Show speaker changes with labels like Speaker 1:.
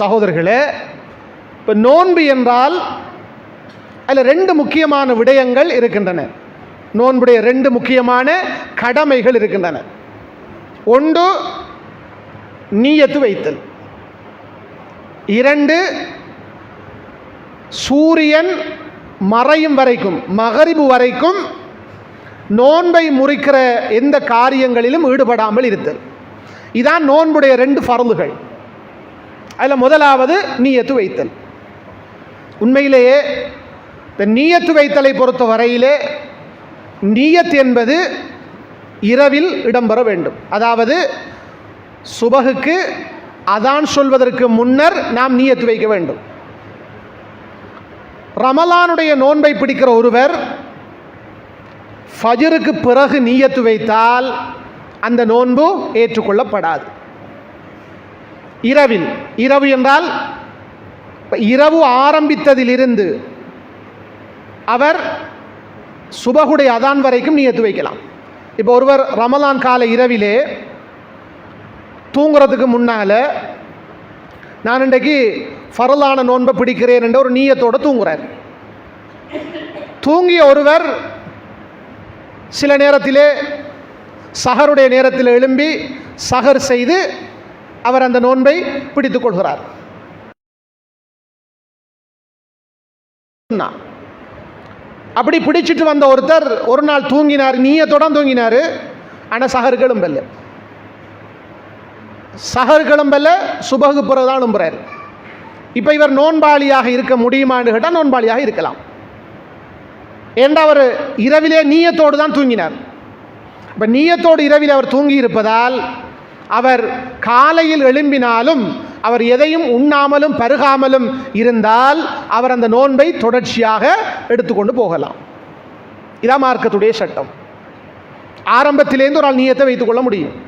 Speaker 1: சகோதரர்களே இப்போ நோன்பு என்றால் அதில் ரெண்டு முக்கியமான விடயங்கள் இருக்கின்றன. நோன்புடைய ரெண்டு முக்கியமான கடமைகள் இருக்கின்றன. ஒன்று நீயத்து வைத்தல். இரண்டு சூரியன் மறையும் வரைக்கும் மகரிபு வரைக்கும் நோன்பை முறிக்கிற எந்த காரியங்களிலும் ஈடுபடாமல் இருத்தல். இதான் நோன்புடைய ரெண்டு ஃபரலுகள் அதில் முதலாவது நீயத்து வைத்தல். உண்மையிலேயே இந்த நீயத்து வைத்தலை பொறுத்த வரையிலே நீயத் என்பது இரவில் இடம்பெற வேண்டும். அதாவது சுபகுக்கு அதான் சொல்வதற்கு முன்னர் நாம் நீயத்து வைக்க வேண்டும். ரமலானுடைய நோன்பை பிடிக்கிற ஒருவர் ஃபஜருக்கு பிறகு நீயத்து வைத்தால் அந்த நோன்பு ஏற்றுக்கொள்ளப்படாது. இரவில். இரவு என்றால் இரவு ஆரம்பித்ததிலிருந்து அவர் சுபகுடைய அதான் வரைக்கும் நீயத்து வைக்கலாம். இப்போ ஒருவர் ரமலான் கால இரவிலே தூங்குறதுக்கு முன்னால் நான் இன்றைக்கு ஃபரலான நோன்பை பிடிக்கிறேன் என்ற ஒரு நீயத்தோடு தூங்குறார். தூங்கிய ஒருவர் சில நேரத்திலே சஹருடைய நேரத்தில் எழும்பி சஹர் செய்து அவர் அந்த நோன்பை பிடித்துக் கொள்கிறார். அப்படி பிடிச்சிட்டு வந்த ஒருத்தர் ஒரு நாள் தூங்கினார் நீயத்தோட தூங்கினார். ஆனால் சஹர் கிளம்பல. சஹர் கிளம்பல சுபகு பிறகுதான் எழும்புறார் இப்போ இவர் நோன்பாளியாக இருக்க முடியுமான்னு கேட்டால் நோன்பாளியாக இருக்கலாம். ஏண்டா அவர் இரவிலே நீயத்தோடு தான் தூங்கினார். இப்போ நீயத்தோடு இரவில் அவர் தூங்கி இருப்பதால் அவர் காலையில் எழும்பினாலும் அவர் எதையும் உண்ணாமலும் பருகாமலும் இருந்தால் அவர் அந்த நோன்பை தொடர்ச்சியாக எடுத்துக்கொண்டு போகலாம். இதான் மார்க்கத்துடைய சட்டம். ஆரம்பத்திலேருந்து ஒரு ஆள் நீயத்தை வைத்துக்கொள்ள முடியும்.